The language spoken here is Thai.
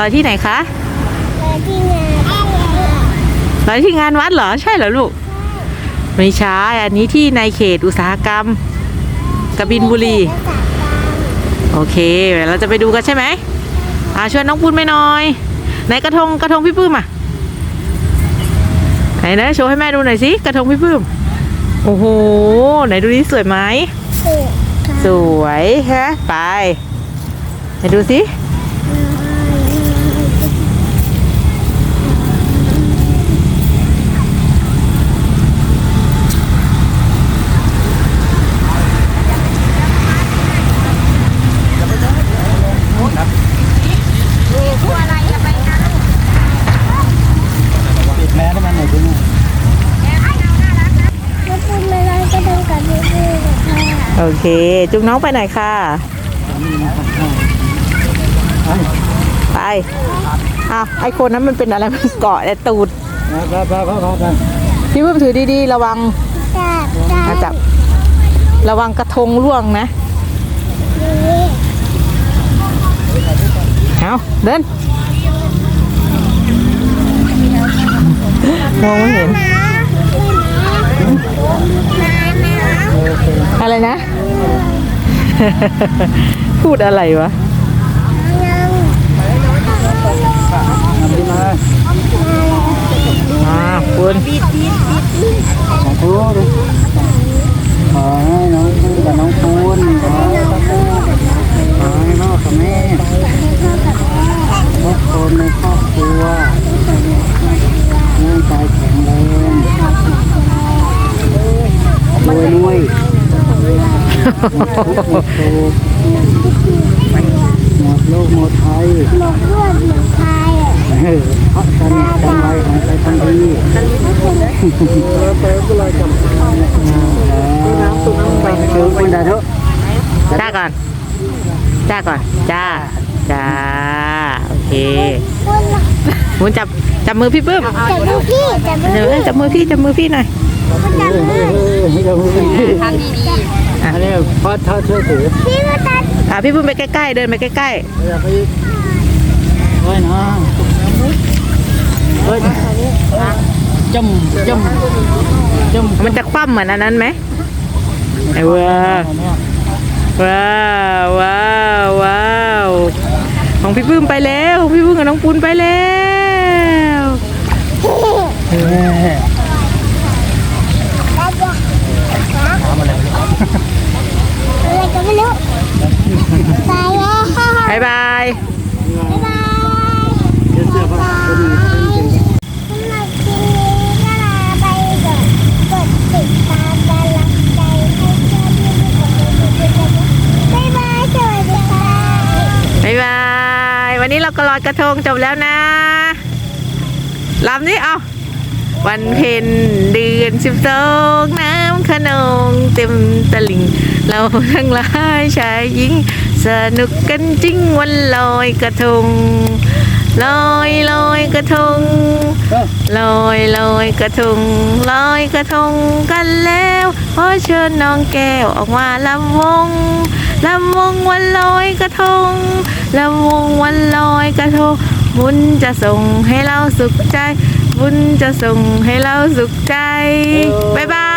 ลอยที่ไหนคะแล้วที่งานลอยที่งานวัดเหรอใช่เหรอลูก ไม่ใช่อันนี้ที่ในเขตอุตสาหกรรมกบินบุรีโอเคเดี๋ยวเราจะไปดูกันใช่ไหมอ่าชวนน้องปุ้นไปหน่อยไหนกระทงกระทงพี่ปื้มอะไหนนะโชว์ให้แม่ดูหน่อยสิกระทงพี่ปื้มโอ้โหไหนดูนี่สวยไหมสุดสวยฮะไปไหนดูสิโอ เค จุงน้องไปไหนค่ะ ไปอ้าวไอคนนั้นมันเป็นอะไรมันเกาะแต่ตูดพี่เพิ่มถือดีๆ ระวังจับจัอาบจับระวังกระทงร่วงนะเอาเดินมองไม่เห็นอะไรนะ พูดอะไรวะ อ่าคุณ ขอให้น้องพูกับน้องปูนขอให้พ่อกับแม่ทุกคนในครอบครัวร่างกายแข็งแรงรวยรวย หมดทุกข์หมดโศกหมดโลกหมดภัยหมกรวดหมกพายเออพักกันกันไว้ของใครทั้งดีไปก็เลยจำไปเจอคนใดเถอะจ้าก่อน จ้าก่อน จ้า จ้า โอเคมุนจับ จับมือพี่ปื้มจับมือพี่ จับมือเดี๋ยวจับมือพี่ จับมือพี่หน่อย จับมือทำดีอันนี้พอถ้าเชื่อถือพี่มาตัดอะพี่ปื้มไปใกล้ๆเดินไปใกล้อยากไปไว้นะเฮ้ยจำจำจำๆมันจะคว่ำเหมือนอันนั้นไหมไอ้เว้าว้าวว้าวว้าวของพี่ปื้มไปแล้วของพี่ปื้มกับน้องปุณไปแล้ว สวัสดีค่ะบายบาย วันนี้เราก็ลอยกระทงจบแล้วนะลำนี้เอาวันเพ็ญเดือนสิบสองน้ำ ขนองเต็มตลิ่ง เราทั้งหลายชายหญิง สนุกกันจริงวันลอยกระทงลอยลอยกระทงลอยลอยกระทงลอยกระทงกันแล้วขอเชิญน้องแก้วออกมาลำวงลำวงวันลอยกระทงลำวงวันลอยกระทง บุญจะส่งให้เราสุขใจ บุญจะส่งให้เราสุขใจบ๊ายบา